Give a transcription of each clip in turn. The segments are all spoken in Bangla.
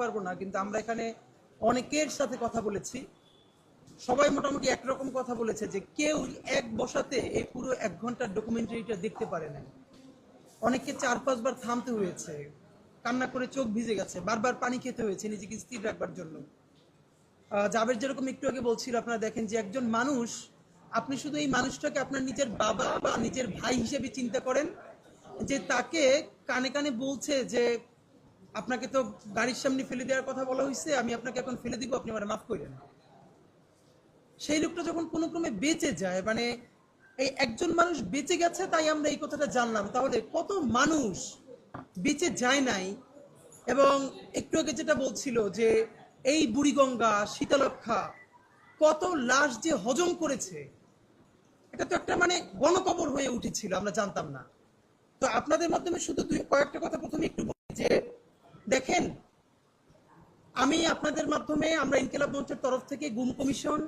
পারব না, কিন্তু আমরা এখানে অনেকের সাথে কথা বলেছি। সবাই মোটামুটি একরকম কথা বলেছে যে কেউ এক বসাতে এই পুরো এক ঘণ্টার ডকুমেন্টারিটা দেখতে পারে না অনেককে চার পাঁচবার থামতে হয়েছে, কান্না করে চোখ ভিজে গেছে, বারবার পানি খেতে হয়েছে, নিজেকে স্থির রাখবার জন্য। জাবের যেরকম একটু আগে বলছিল, আপনারা দেখেন যে একজন মানুষ, আপনি শুধু এই মানুষটাকে আপনার নিজের বাবা বা নিজের ভাই হিসেবে চিন্তা করেন যে তাকে কানে কানে বলছে যে আপনাকে তো গাড়ির সামনে ফেলে দেওয়ার কথা বলা হয়েছে আমি আপনাকে এখন ফেলে দিব, আপনি আমার মাফ করেন সেই লোকটা যখন কোনো ক্রমে বেঁচে যায় মানে এই একজন মানুষ বেঁচে গেছে তাই আমরা এই কথাটা জানলাম, তাহলে কত মানুষ বেঁচে যায় নাই? এবং একটু আগে যেটা বলছিল যে এই বুড়িগঙ্গা শীতলক্ষা কত লাশ যে হজম করেছে, এটা তো একটা মানে গণকবর হয়ে উঠেছিল, আমরা জানতাম না। তো আপনাদের মাধ্যমে শুধু দুই কয়েকটা কথা প্রথমে একটু দেখেন, আমি আপনাদের মাধ্যমে আমরা ইনকিলাব মঞ্চের তরফ থেকে গুম কমিশন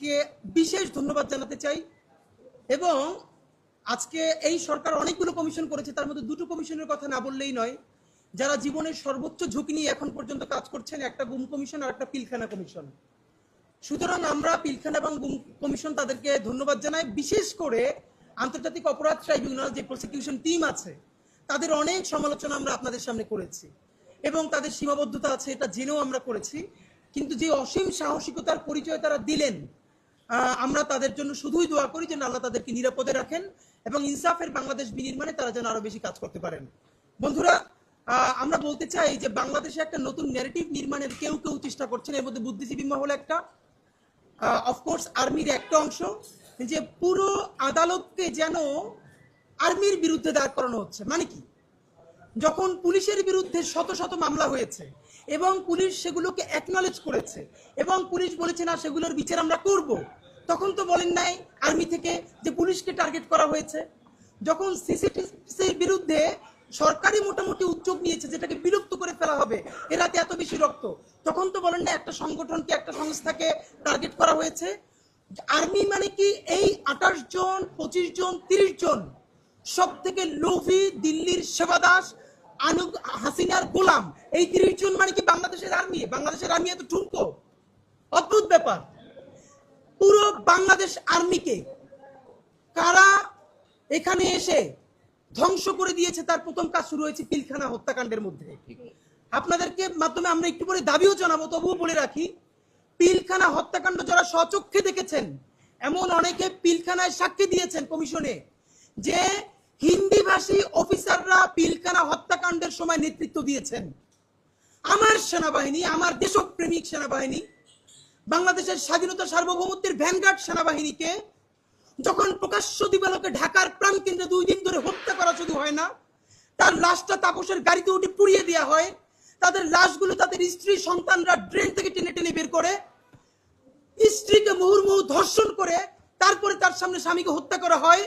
কে বিশেষ ধন্যবাদ জানাতে চাই এবং আজকে এই সরকার অনেকগুলো কমিশন করেছে, তার মধ্যে দুটো কমিশনের কথা না বললেই নয়। যারা জীবনের সর্বোচ্চ ঝুঁকি নিয়ে এখন পর্যন্ত কাজ করছেন, একটা গুম কমিশন আর একটা পিলখানা কমিশন। সুতরাং আমরা পিলখানা এবং গুম কমিশন তাদেরকে ধন্যবাদ জানাই। বিশেষ করে আন্তর্জাতিক অপরাধ ট্রাইব্যুনাল যে প্রসিকিউশন টিম আছে, তাদের অনেক সমালোচনা আমরা আপনাদের সামনে করেছি। এবং তাদের সীমাবদ্ধতা আছে, এটা জেনেও আমরা করেছি। কিন্তু যে অসীম সাহসিকতার পরিচয় তারা দিলেন আমরা তাদের জন্য শুধুই দোয়া করি যেন আল্লাহ তাদেরকে নিরাপদে রাখেন এবং ইনসাফের বাংলাদেশ বিনির্মাণে তারা যেন আরও বেশি কাজ করতে পারেন। বন্ধুরা আমরা বলতে চাই যে বাংলাদেশে একটা নতুন ন্যারেটিভ নির্মাণের কেউ কেউ চেষ্টা করছেন। এর মধ্যে বুদ্ধিজীবী মহল একটা অফকোর্স আর্মির একটা অংশ। যে পুরো আদালতকে যেন আর্মির বিরুদ্ধে দাঁড় করানো হচ্ছে। মানে কি? যখন পুলিশের বিরুদ্ধে শত শত মামলা হয়েছে এবং পুলিশ সেগুলোকে অ্যাকনলেজ করেছে এবং পুলিশ বলেছে, না, সেগুলোর বিচার আমরা করব। তখন তো বলেন নাই আর্মি থেকে যে পুলিশকে টার্গেট করা হয়েছে। যখন সিসিটিভির বিরুদ্ধে সরকারি মোটামুটি উদ্যোগ নিয়েছে যেটাকে বিলুপ্ত করে ফেলা হবে এরাতে এত বেশি রক্ত, তখন তো বলেন না একটা সংগঠনকে, একটা সংস্থাকে টার্গেট করা হয়েছে। আর্মি মানে কি এই আঠাশ জন, পঁচিশ জন, তিরিশ জন সব থেকে লোভী দিল্লির সেবাদাস আনু হাসিনার গোলাম। এই তিরিশ জন মানে কি বাংলাদেশের আর্মি বাংলাদেশের আর্মি এত ঠুনকো অদ্ভুত ব্যাপার। পুরো বাংলাদেশ আর্মিকে কারা এখানে এসে ধ্বংস করে দিয়েছে? তার প্রথম কাজ শুরু হয়েছে পিলখানা হত্যাকাণ্ডের মধ্যে। আপনাদেরকে মাধ্যমে আমরা একটু পরে দাবিও জানাব তবুও বলে রাখি পিলখানা হত্যাকাণ্ড যারা স্বচক্ষে দেখেছেন এমন অনেকে পিলখানায় সাক্ষী দিয়েছেন কমিশনে যে হিন্দিভাষী অফিসাররা পিলখানা হত্যাকাণ্ডের সময় নেতৃত্ব দিয়েছেন। আমার সেনাবাহিনী, আমার দেশপ্রেমিক সেনাবাহিনী, বাংলাদেশের স্বাধীনতা সার্বভৌমত্বের ভ্যানগার্ড সেনাবাহিনীকে যখন প্রকাশ্য দিবালোকে ঢাকার প্রাণ প্রাণকেন্দ্রে দুই দিন ধরে হত্যা করা শুধু হয় না, তার লাশটা তাপসের গাড়িতে উঠে পুড়িয়ে দেওয়া হয়, তাদের লাশগুলো তাদের স্ত্রী সন্তানরা ড্রেন থেকে টেনে টেনে বের করে, স্ত্রীকে মুহুর্মুহু ধর্ষণ করে, তারপরে তার সামনে স্বামীকে হত্যা করা হয়।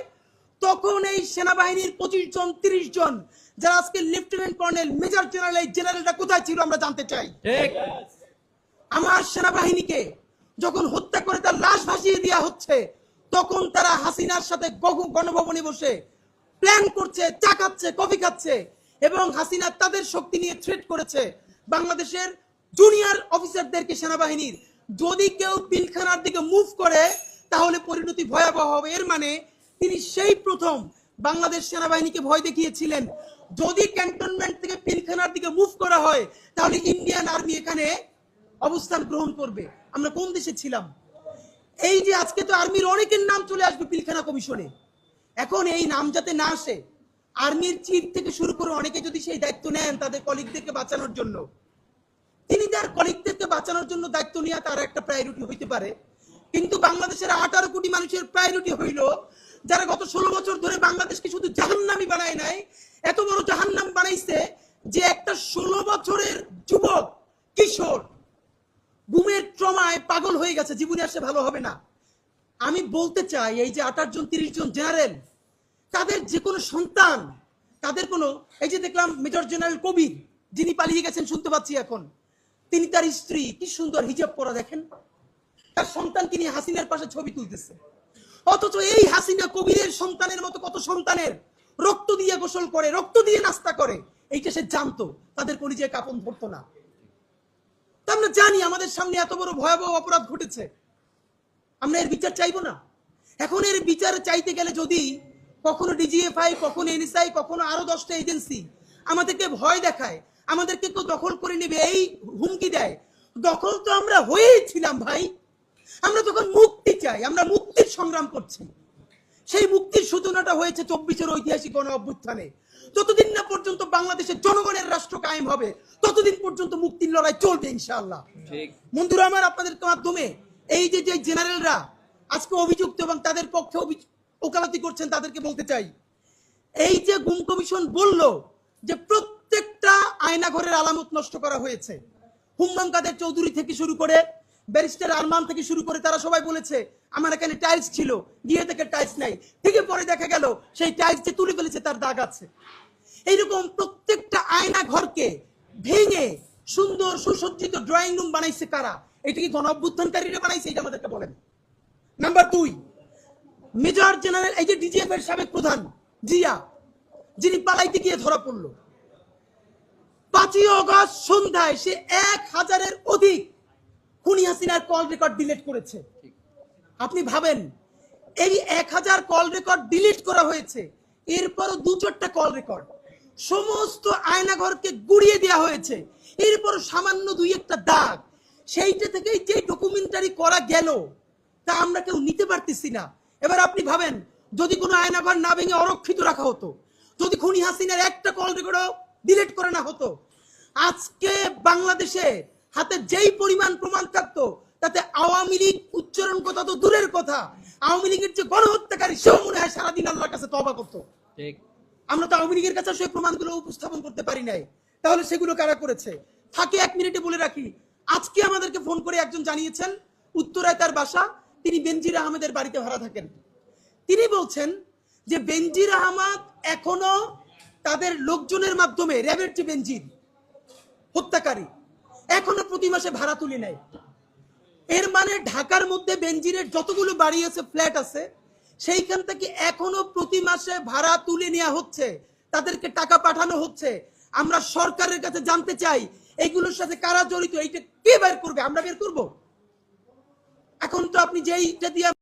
তখন এই সেনাবাহিনীর পঁচিশ জন তিরিশ জন যারা আজকে লেফটেন্যান্ট কর্নেল মেজর জেনারেল এই জেনারেলরা কোথায় ছিল আমরা জানতে চাই। আমার সেনাবাহিনীকে যখন হত্যা করে তার লাশ ভাসিয়ে দেওয়া হচ্ছে তখন তারা হাসিনার সাথে গণভবনে বসে প্ল্যান করছে চা খাচ্ছে কফি খাচ্ছে এবং হাসিনা তাদের শক্তি নিয়ে থ্রেট করেছে। বাংলাদেশের জুনিয়র অফিসারদেরকে সেনাবাহিনীর যদি কেউ পিলখানার দিকে মুভ করে তাহলে পরিণতি ভয়াবহ হবে। এর মানে তিনি সেই প্রথম বাংলাদেশ সেনাবাহিনীকে ভয় দেখিয়েছিলেন। যদি ক্যান্টনমেন্ট থেকে পিলখানার দিকে মুভ করা হয়, তাহলে ইন্ডিয়ান আর্মি এখানে অবস্থান গ্রহণ করবে। আমরা কোন দেশে ছিলাম? এই যে আজকে তো আর্মির অনেকের নাম চলে আসবে পিলখানা কমিশনে। এখন এই নাম যাতে না আসে আর্মির চিফ থেকে শুরু করে অনেকে যদি সেই দায়িত্ব নেন তাদের কলিগদেরকে বাঁচানোর জন্য। তিনি তার কলিগদেরকে বাঁচানোর জন্য দায়িত্ব নেওয়া তার একটা প্রায়োরিটি হইতে পারে। কিন্তু বাংলাদেশের আঠারো কোটি মানুষের প্রায়োরিটি হইল যারা গত ষোলো বছর ধরে বাংলাদেশকে শুধু জাহান্নামি বানায় নাই, এত বড় জাহান্নাম বানাইছে যে একটা ষোলো বছরের যুবক, কিশোর, ঘুমের ট্রমায় পাগল হয়ে গেছে, জীবনে আসে ভালো হবে না। আমি বলতে চাই, এই যে আঠাশ জন, তিরিশ জন জেনারেল, তাদের যে কোনো সন্তান, তাদের কোনো, এই যে দেখলাম মেজর জেনারেল কবির, যিনি পালিয়ে গেছেন, শুনতে পাচ্ছি এখন, তিনি তার স্ত্রী, কি সুন্দর হিজাব পরা দেখেন। তার সন্তান তিনি হাসিনার পাশে ছবি তুলতেছে। অথচ এই হাসিনা কবিরের সন্তানের মতো কত সন্তানের? রক্ত দিয়ে গোসল করে, রক্ত দিয়ে নাস্তা করে। এইটা সে জানতো, তাদের পরিচয় কাপন ধরতো না। আমরা জানি আমাদের সামনে এত বড় ভয়াবহ অপরাধ ঘটেছে। আমরা এর বিচার চাইব না। এখন এর বিচার চাইতে গেলে যদি কখনো ডিজিএফআই কখনো এনএসআই কখনো আরও দশটা এজেন্সি আমাদেরকে ভয় দেখায়, আমাদেরকে কেউ দখল করে নেবে, এই হুমকি দেয়, দখল তো আমরা হয়েই ছিলাম ভাই। আমরা তখন মুক্তি চাই, আমরা মুক্তির সংগ্রাম করছি। সেই মুক্তির সূচনাটা হয়েছে চব্বিশের ঐতিহাসিক গণ অভ্যুত্থানে। যতদিন না পর্যন্ত বাংলাদেশের জনগণের রাষ্ট্র কায়েম হবে ততদিন পর্যন্ত মুক্তির লড়াই চলবে ইনশাআল্লাহ। বন্ধুরা আমার আপনাদের মাধ্যমে এই যে যে জেনারেলরা আজকে অভিযুক্ত এবং তাদের পক্ষে ওকালতি করছেন তাদেরকে বলতে চাই। এই যে গুম কমিশন বলল যে প্রত্যেকটা আয়নাঘরের আলামত নষ্ট করা হয়েছে হুম্মাম কাদের চৌধুরী থেকে শুরু করে ব্যারিস্টার আরমান থেকে শুরু করে তারা সবাই বলেছে, আমার এখানে টাইলস ছিল, গিয়ে থেকে টাইলস নাই। ঠিকই পরে দেখা গেল, সেই টাইলস যে তুলে ফেলেছে তার দাগ আছে। এইরকম প্রত্যেকটা আয়না ঘরকে ভেঙে সুন্দর সুসজ্জিত ড্রয়িং রুম বানাইছে কারা? এটা কি গণ অভ্যুত্থানকারীরা বানাইছে? এটা আমাদেরকে বলেন। নাম্বার দুই মেজর জেনারেল এই যে ডিজিএফ এর সাবেক প্রধান, জিয়া, যিনি পালাইতে গিয়ে ধরা পড়ল। পাঁচই অগস্ট সন্ধ্যায় সে এক হাজারের অধিক খুনি হাসিনার কল রেকর্ড ডিলিট করেছে। আপনি ভাবেন এই এক হাজার কল রেকর্ড ডিলিট করা হয়েছে এরপরও দু চারটা কল রেকর্ড সমস্ত আয়নাঘরকে গুড়িয়ে দেওয়া হয়েছে এরপর সামান্য দুই একটা দাগ। সেইটা থেকেই যে ডকুমেন্টারি করা গেল তা আমরা কেউ নিতে পারতেছি না। এবার আপনি ভাবেন যদি কোনো আয়নাঘর না ভেঙে অরক্ষিত রাখা হতো যদি খুনি হাসিনার একটা কল রেকর্ডও ডিলিট করে না হতো আজকে বাংলাদেশে হাতে যেই পরিমাণ প্রমাণ থাকতো তাতে আওয়ামী লীগ উচ্চারণ কথা তো দূরের কথা। আওয়ামী লীগের যে গণহত্যাকারী সেও মনে হয় সারাদিন আল্লাহর কাছে তবা করতো। ঠিক। আমরা তো আওয়ামী লীগের কাছে সেই প্রমাণগুলো উপস্থাপন করতে পারি নাই। তাহলে সেগুলো কারা করেছে? ফাঁকে এক মিনিটে বলে রাখি আজকে আমাদেরকে ফোন করে একজন জানিয়েছেন উত্তরায় তার বাসা তিনি বেনজির আহমেদের বাড়িতে ভাড়া থাকেন। তিনি বলছেন যে বেনজির আহমদ এখনও তাদের লোকজনের মাধ্যমে র্যাবের যে বেনজির হত্যাকারী এখনও প্রতি মাসে ভাড়া তুলি নাই। এর মানে ঢাকার মধ্যে বেঞ্জিরের যতগুলো বাড়ি আছে, ফ্ল্যাট আছে, সেইখান থেকে এখনও প্রতি মাসে ভাড়া তুলে নেওয়া হচ্ছে। তাদেরকে টাকা পাঠানো হচ্ছে। আমরা সরকারের কাছে জানতে চাই এইগুলোর সাথে কারা জড়িত? এইটা কে বের করবে? আমরা বের করব? এখন তো আপনি যেইটা দিয়ে